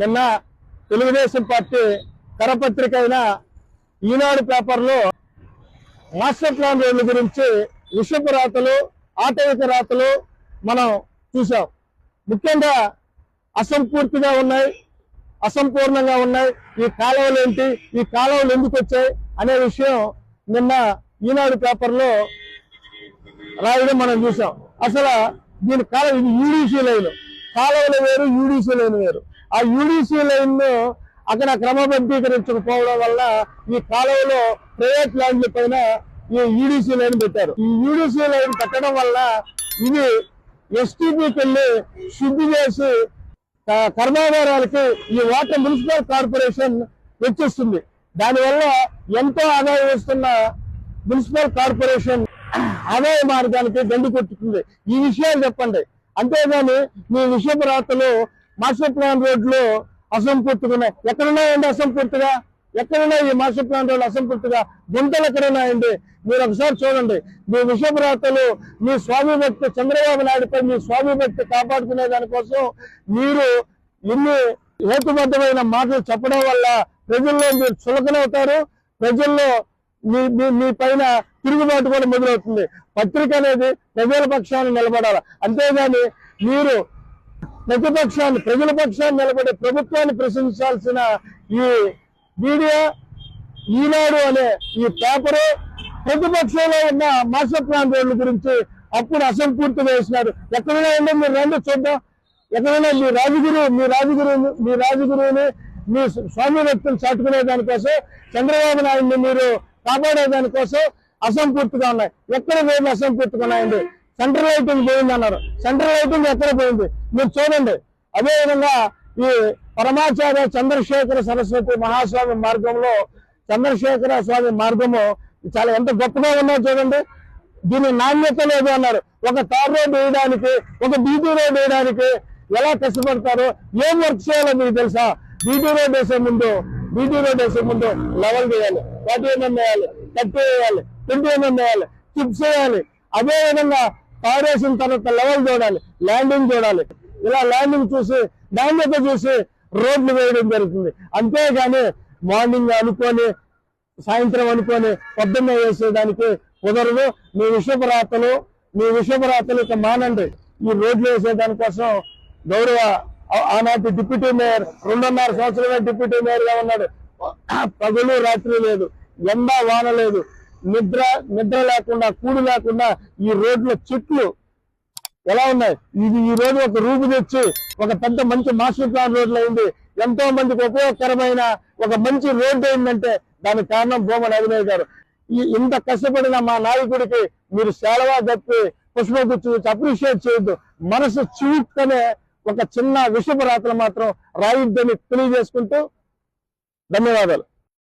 నిన్న తెలుగుదేశం పార్టీ కరపత్రిక అయిన ఈనాడు పేపర్లో మాస్టర్ ప్లాన్ రోడ్ల గురించి విషపు రాతలు ఆటవిక రాతలు మనం చూసాం ముఖ్యంగా అసంపూర్తిగా ఉన్నాయి అసంపూర్ణంగా ఉన్నాయి. ఈ కాలువలు ఏంటి ఈ కాలువలు ఎందుకు వచ్చాయి అనే విషయం నిన్న ఈనాడు పేపర్లో రాయడం మనం చూసాం అసలు దీని కాలం ఇది యూడీసీ లైన్. కాలువలు వేరు యూడీసీ లైన్ వేరు. ఆ యూడీసీ లైన్ను అక్కడ క్రమబద్ధీకరించకపోవడం వల్ల ఈ కాలువలో ప్రైవేట్ ల్యాండ్ల పైన ఈ యూడీసీ లైన్ పెట్టారు. ఈ యూడీసీ లైన్ పెట్టడం వల్ల ఇది ఎస్టీపీకి వెళ్ళి శుద్ధి చేసి కర్మాగారాలకి ఈ వాటర్ మున్సిపల్ కార్పొరేషన్ వెచ్చిస్తుంది. దానివల్ల ఎంతో ఆదాయం వస్తున్న మున్సిపల్ కార్పొరేషన్ ఆదాయ మార్గానికి గండి కొట్టుతుంది ఈ విషయాలు చెప్పండి. అంతేగాని మీ విషయ రాతలు మాస్టర్ ప్లాన్ రోడ్లు అసంపూర్తిగా ఉన్నాయి. ఎక్కడున్నాయండి అసంపూర్తిగా ఎక్కడున్నాయి ఈ మాస్టర్ ప్లాన్ రోడ్లు అసంపూర్తిగా గుంతలు ఎక్కడున్నాయండి? మీరు ఒకసారి చూడండి. మీ విషపురాతలు మీ స్వామి భక్తి చంద్రబాబు నాయుడుపై మీ స్వామి భక్తి కాపాడుకునే దానికోసం మీరు ఎన్ని హేతుబద్ధమైన మాటలు చెప్పడం వల్ల ప్రజల్లో మీరు చులకనవుతారు. ప్రజల్లో మీ మీ- మీ పైన తిరుగుబాటు కూడా మొదలవుతుంది. పత్రిక అనేది ప్రజల పక్షాన్ని నిలబడాలి. అంతేగాని మీరు ప్రతిపక్షాన్ని ప్రజల పక్షాన్ని నిలబడే ప్రభుత్వాన్ని ప్రశ్నించాల్సిన ఈ మీడియా ఈనాడు అనే ఈ పేపరు ప్రతిపక్షంలో ఉన్న మాస్టర్ ప్లాన్ రోడ్ల గురించి అప్పుడు అసంపూర్తిగా వేసినారు. ఎక్కడైనా ఉందో మీరు రండి చూద్దాం. ఎక్కడైనా మీ రాజగురు మీ రాజగురు మీ రాజగురువుని మీ స్వామి వ్యక్తులు చాటుకునే దానికోసం చంద్రబాబు నాయుడిని మీరు కాపాడే దానికోసం అసంపూర్తిగా ఉన్నాయి. ఎక్కడ మేము అసంపూర్తిగా ఉన్నాయండి. సెంట్రల్ లైటింగ్ పోయింది అన్నారు. సెంట్రల్ లైటింగ్ ఎక్కడ పోయింది? మీరు చూడండి. అదే విధంగా ఈ పరమాచార్య చంద్రశేఖర సరస్వతి మహాస్వామి మార్గంలో చంద్రశేఖర స్వామి మార్గము చాలా ఎంత గొప్పగా ఉన్నదో చూడండి. దీని నాణ్యత లేదు అన్నారు. ఒక తార్ రోడ్ వేయడానికి ఒక బీటీ రోడ్ వేయడానికి ఎలా కష్టపడతారో? ఏం వర్క్ చేయాలో మీకు తెలుసా? బీటీ రోడ్ వేసే ముందు బీటీ రోడ్ వేసే ముందు లెవెల్ వేయాలి. ఫార్టీ ఎంఎం వేయాలి థర్టీ వేయాలి ట్వంటీ ఎంఎం వేయాలి చిప్స్ వేయాలి. అదే పారేసిన తర్వాత లెవెల్ చూడాలి ల్యాండింగ్ చూడాలి. ఇలా ల్యాండింగ్ చూసి నాణ్యత చూసి రోడ్లు వేయడం జరుగుతుంది. అంతేగాని మార్నింగ్ అనుకొని సాయంత్రం అనుకొని పొద్దున్న వేసేదానికి కుదరదు. మీ విషపు రాతలు మీ విషపు రాతలు ఇక మానండి. ఈ రోడ్లు వేసేదానికోసం గౌరవ ఆనాటి డిప్యూటీ మేయర్ రెండున్నర సంవత్సరమే డిప్యూటీ మేయర్గా ఉన్నాడు పగలు రాత్రి లేదు. ఎండ వాన లేదు. నిద్ర నిద్ర లేకుండా కూడు లేకుండా ఈ రోడ్ల చెట్లు ఎలా ఉన్నాయి? ఇది ఈ రోజు ఒక రూపు తెచ్చి ఒక పెద్ద మంచి మాస్టర్ ప్లాన్ రోడ్లు అయింది ఎంతో మందికి ఉపయోగకరమైన ఒక మంచి రోడ్డు అయిందంటే దానికి కారణం భూమన్ అభినయ్ గారు. ఈ ఇంత కష్టపడిన మా నాయకుడికి మీరు సేలవా తప్పి పుష్పగుచ్చు అప్రిషియేట్ చేయొద్దు. మనసు చూపుతనే ఒక చిన్న విషపు రాత్రులు మాత్రం రాయిద్దని తెలియజేసుకుంటూ ధన్యవాదాలు.